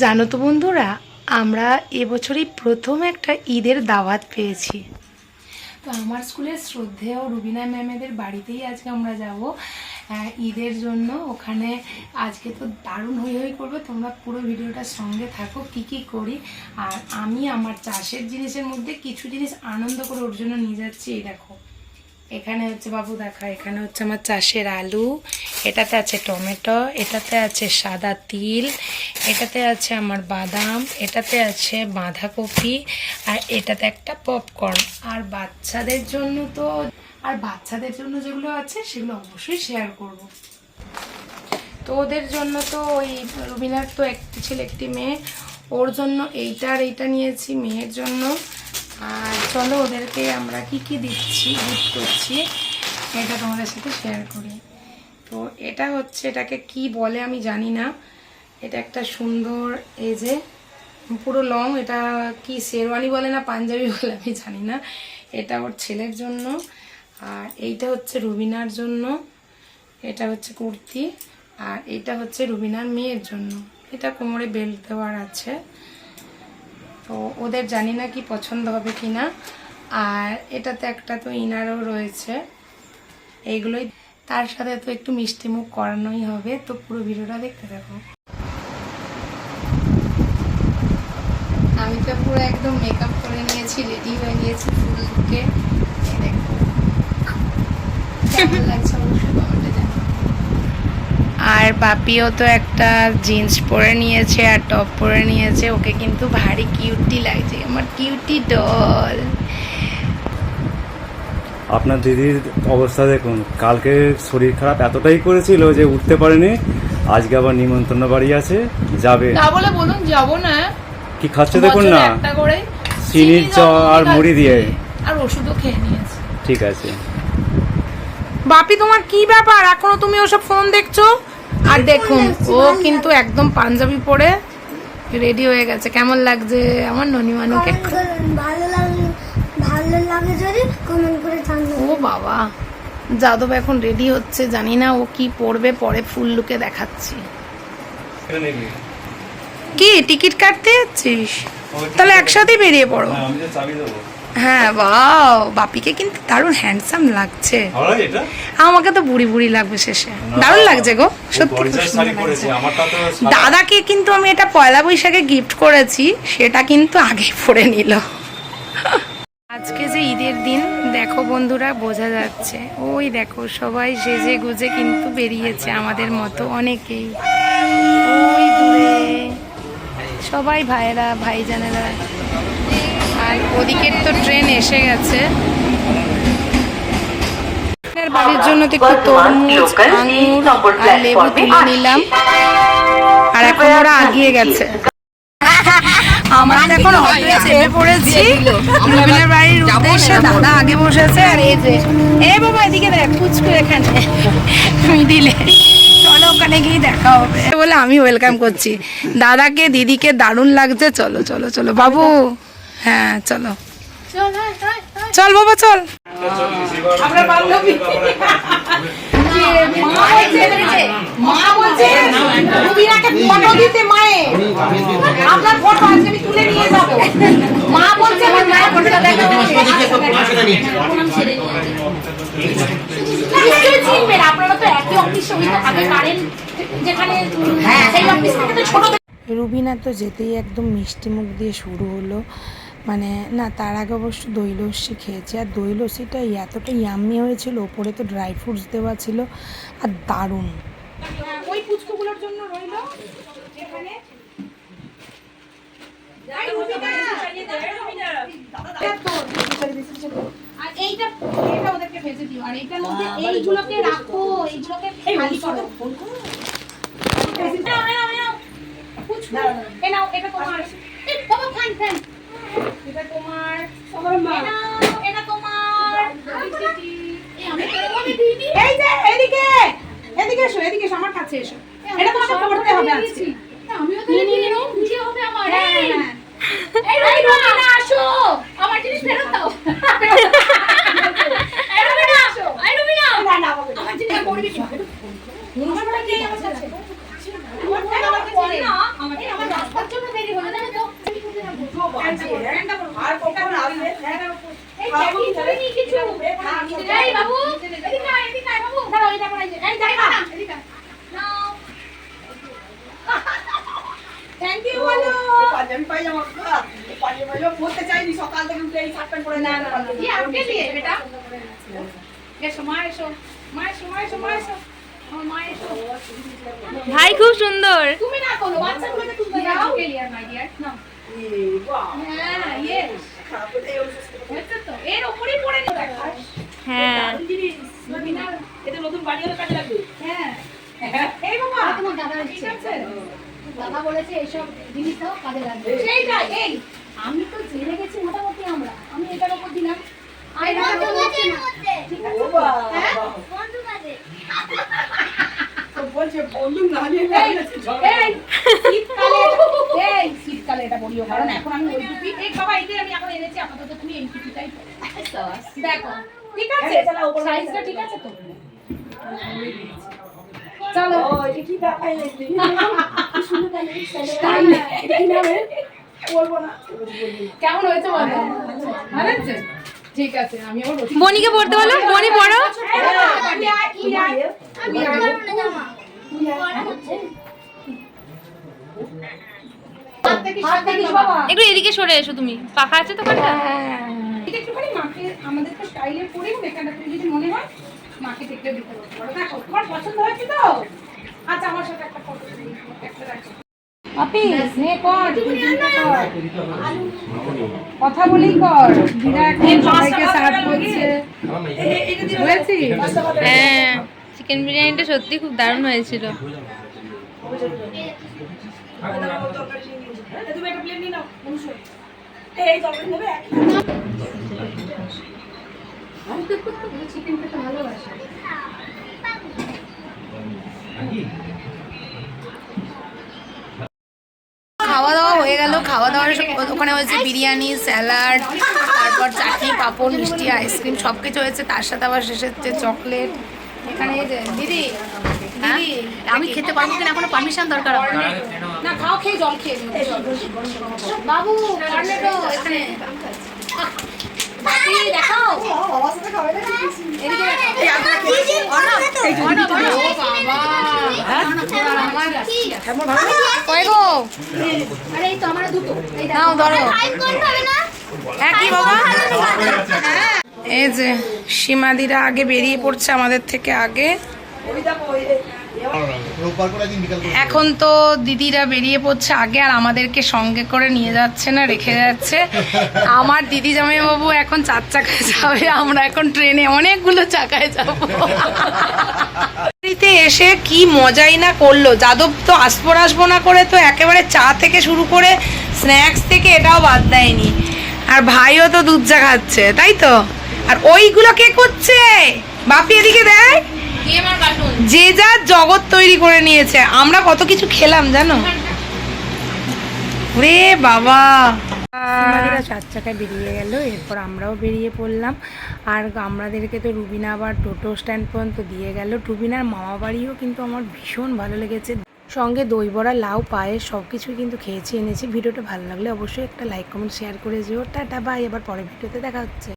জানো তো বন্ধুরা আমরা এবছরই প্রথম একটা ঈদের দাওয়াত পেয়েছি। তো আমার স্কুলের শ্রদ্ধেয় রুবিনা ম্যামেদের বাড়িতেই আজকে আমরা যাব। আহ, ঈদের জন্য ওখানে আজকে তো দারুণ হই হই করবে তোমরা পুরো ভিডিওটার সঙ্গে থাকো কি কি করি। আর আমি আমার চাষের জিনিসের মধ্যে কিছু জিনিস আনন্দ করে ওর জন্য নিয়ে যাচ্ছি এই দেখো। এখানে হচ্ছে বাবু দেখা, এখানে হচ্ছে আমার চাষের আলু, এটাতে আছে টমেটো, এটাতে আছে সাদা তিল, এটাতে আছে আমার বাদাম, এটাতে আছে বাঁধাকপি, আর এটাতে একটা পপকর্ন আর বাচ্চাদের জন্য তো, আর বাচ্চাদের জন্য যেগুলো আছে সেগুলো অবশ্যই শেয়ার করব। তো ওদের জন্য তো ওই রুবিনার তো একটি ছেলে, একটি মেয়ে, ওর জন্য এইটা আর এইটা নিয়েছি, মেয়ের জন্য। চলো, ওদেরকে আমরা কি কি দিচ্ছি গিফট করছি, এটা তোমাদের সাথে শেয়ার করি। তো এটা হচ্ছে, এটাকে কি বলে আমি জানি না। এটা একটা সুন্দর, এই যে, পুরো লং এটা কি শেরওয়ানি বলে না পাঞ্জাবি বলে আমি জানি না। এটা ওর ছেলের জন্য। আর এইটা হচ্ছে রুবিনার জন্য। এটা হচ্ছে কুর্তি। আর এটা হচ্ছে রুবিনার মেয়ের জন্য। এটা কোমরে বেল্ট দেওয়ার আছে। তো ওদের জানি না কি পছন্দ হবে কি না আর এটাতে একটা তো ইনারও রয়েছে। এইগুলোই তার সাথে তো একটু মিষ্টি মুখ করানোই হবে। তো পুরো ভিডিওটা দেখতে থাকো। আমি তো পুরো একদম মেকআপ করে নিয়েছি রেডি হয়ে নিয়েছি ফুল লুকে এই দেখো। লাগছে আর বাপিও তো একটা জিন্স পরে নিয়েছে আর টপ পরে নিয়েছে। ওকে কিন্তু ভারী কিউটি লাগছে। আমার কিউটি ডল আপনার দিদির অবস্থা দেখুন কালকে শরীর খারাপ এতটাই করেছিল যে উঠতে পারেনি। আজকে আবার নিমন্ত্রণ বাড়ি আছে যাবে। তা বলে বলুন যাব না। কি খাচ্ছে দেখুন না। একটা করে চিনির চ আর মুড়ি দিয়ে। আর ওষুধও খেয়ে নিয়েছে। ঠিক আছে। বাপি তোমার কি ব্যাপার? এখনও তুমি ওসব ফোন দেখছ? আর দেখুন ও কিন্তু একদম পাঞ্জাবি পরে রেডি হয়ে গেছে। কেমন লাগছে আমার ননিমানুকে? ভালো লাগে ভালো লাগে যদি কমেন্ট করে জানাবেন। ও বাবা যাদব এখন রেডি হচ্ছে জানি না ও কি পরবে পরে ফুল লুকে দেখাচ্ছি। কি টিকিট কাটতে যাচ্ছিস? তাহলে একসাথে বেরিয়ে পড়ো। আমি চাবি দেবো। হ্যাঁ বাও বাপিকে কিন্তু দারুণ হ্যান্ডসাম লাগছে। আমাকে তো বুড়ি বুড়ি লাগবে শেষে। দারুণ লাগছে গো সত্যি দাদাকে কিন্তু আমি এটা পয়লা বৈশাখে গিফট করেছি সেটা কিন্তু আগে পরে নিল। আজকে যে ঈদের দিন দেখো বন্ধুরা বোঝা যাচ্ছে। ওই দেখো সবাই সেজে গুজে কিন্তু বেরিয়েছে আমাদের মতো অনেকেই। ওই দূরে সবাই ভাইয়েরা ভাইজানেরা। ওদিকের তো ট্রেন এসে গেছে। বাড়ির জন্য তো একটু তরমুজ আঙুর আর লেবু তুলে নিলাম। আর এখন ওরা আগিয়ে গেছে। আমরা এখন অটোয় চেপে পড়েছি। রুবিনের বাড়ির উদ্দেশ্যে দাদা আগে বসেছে। আর এই যে এ বাবা এদিকে দেখ পুচকু এখানে। মিডিলে চলো ওখানে গিয়ে দেখা হবে। বলে আমি ওয়েলকাম করছি। দাদাকে দিদিকে দারুণ লাগছে। চলো চলো চলো বাবু। হ্যাঁ চলো। চল বাবা চল। আমরা বান্ধবী। ছোট রুবিনা তো যেতেই একদম মিষ্টি মুখ দিয়ে শুরু হলো। মানে না তার আগে অবশ্য দই লস্যি খেয়েছি। আর দই লস্যিটা এতটা ইয়াম্মি হয়েছিল ওপরে তো ড্রাই ফ্রুটস দেওয়া ছিল আর দারুণ। ওই পুচকুগুলোর জন্য রইল এখানে। এইটা এটা ওদেরকে ভেজে দিও। আর এইটার মধ্যে এইগুলোকে রাখো এইগুলোকে খালি করো। নাও, নাও, এটা তোমার। বাবা, ফ্যান, ফ্যান। এটা তোমার। এটা তোমার। এই যে এদিকে এদিকে এসো এদিকে এসো আমার কাছে এসো এটা তোমাকে পড়তে হবে আজকে আমিও তো হবে আমার হ্যাঁ, হ্যাঁ। এই রবিনা আসো আমার জিনিস ফেরত দাও আর কখন আসবে সকাল থেকে উঠে এই শার্ট না সময় এসো মায়ের সময় এসো মায়ের এসো ভাই খুব সুন্দর। তুমি না করো হোয়াটসঅ্যাপ করে তুমি দাও গেলি আর মাই ডিয়ার না। হ্যাঁ এটা নতুন বাড়ি কাজে লাগবে। হ্যাঁ এই তোমার দাদা দাদা বলেছে এইসব জিনিস কাজে লাগবে সেইটাই এই আমি তো জেনে গেছি মোটামুটি আমরা আমি এটার উপর দিলাম আর এটা এটা তো বলছি না। ও বাহ, হ্যাঁ? বাহ। বন্ধু কাজে তো বলছে, বন্দুক না নিয়ে এই, বেরিয়েছে, ঝগড়া। এই, শীতকালে এই শীতকালে এটা বলিও কারণ এখন আমি ওই টুপি এই বাবা এইটাই আমি এখন এনেছি আপাতত তুমি এই টুপিটাই দেখো ঠিক আছে হ্যাঁ, চালাও, ওপরে সাইজটা ঠিক আছে তো চলো এটা কি ব্যাপার দেখলি? বলব না। কেমন হয়েছে বলো ভালো হয়েছে ঠিক আছে আমি আবার বনিকে পড়তে বলো বনি পড়ো আমি একটু এদিকে সরে এসো তুমি পাখা আছে তো কানটা এটা একটুখানি মাকে আমাদের তো স্টাইলে তুমি যদি মনে হয় মাকে দেখলে দিতে পারো দেখো তোমার পছন্দ হয়েছে তো আচ্ছা আমার সাথে একটা ফটো একটা রাখো নে কর কথা বলি কর সবাইকে সার্ভ করছে হ্যাঁ চিকেন বিরিয়ানিটা সত্যি খুব দারুণ হয়েছিল তুমি একটা প্লেট নিয়ে নাও, অংশ। খাওয়া দাওয়া হয়ে গেল। খাওয়া দাওয়ার ওখানে হয়েছে বিরিয়ানি, স্যালাড, তারপর চাটনি, পাপড়, মিষ্টি, আইসক্রিম সব কিছু হয়েছে। তার সাথে আবার শেষে হচ্ছে চকলেট। এখানে দিদি দিদি আমি খেতে পারব কিনা এখনও পারমিশন দরকার না খাও খেয়ে জল খেয়ে বাবু এখানে। হ্যাঁ বাবা? এই যে সীমাদিরা আগে বেরিয়ে পড়ছে আমাদের থেকে আগে। এখন তো দিদিরা বেরিয়ে পড়ছে আগে আর আমাদেরকে সঙ্গে করে নিয়ে যাচ্ছে না, রেখে যাচ্ছে। আমার দিদি জামাইবাবু এখন চার চাকায় যাবে, আমরা এখন ট্রেনে অনেকগুলো চাকায় যাব। বাড়িতে এসে কি মজাই না করল। যাদব তো আসব আসব না করে তো একেবারে চা থেকে শুরু করে স্ন্যাক্স থেকে এটাও বাদ দেয়নি। আর ভাইও তো দুধ চা খাচ্ছে, তাই তো? আর ওইগুলো কে করছে? বাপি এদিকে দেয় যে যার জগৎ তৈরি করে নিয়েছে আমরা কত কিছু খেলাম জানো? রে বাবা। চার চাকায় বেরিয়ে গেল এরপর আমরাও বেরিয়ে পড়লাম। আর আমাদেরকে তো রুবিনা আবার টোটো স্ট্যান্ড পর্যন্ত দিয়ে গেল। রুবিনার মামা বাড়িও কিন্তু আমার ভীষণ ভালো লেগেছে। সঙ্গে দই বড়া লাউ পায়েস সব কিছুই কিন্তু খেয়েছি এনেছি। ভিডিওটা ভালো লাগলে অবশ্যই একটা লাইক কমেন্ট শেয়ার করে যেও। টাটা বাই এবার পরের ভিডিওতে দেখা হচ্ছে।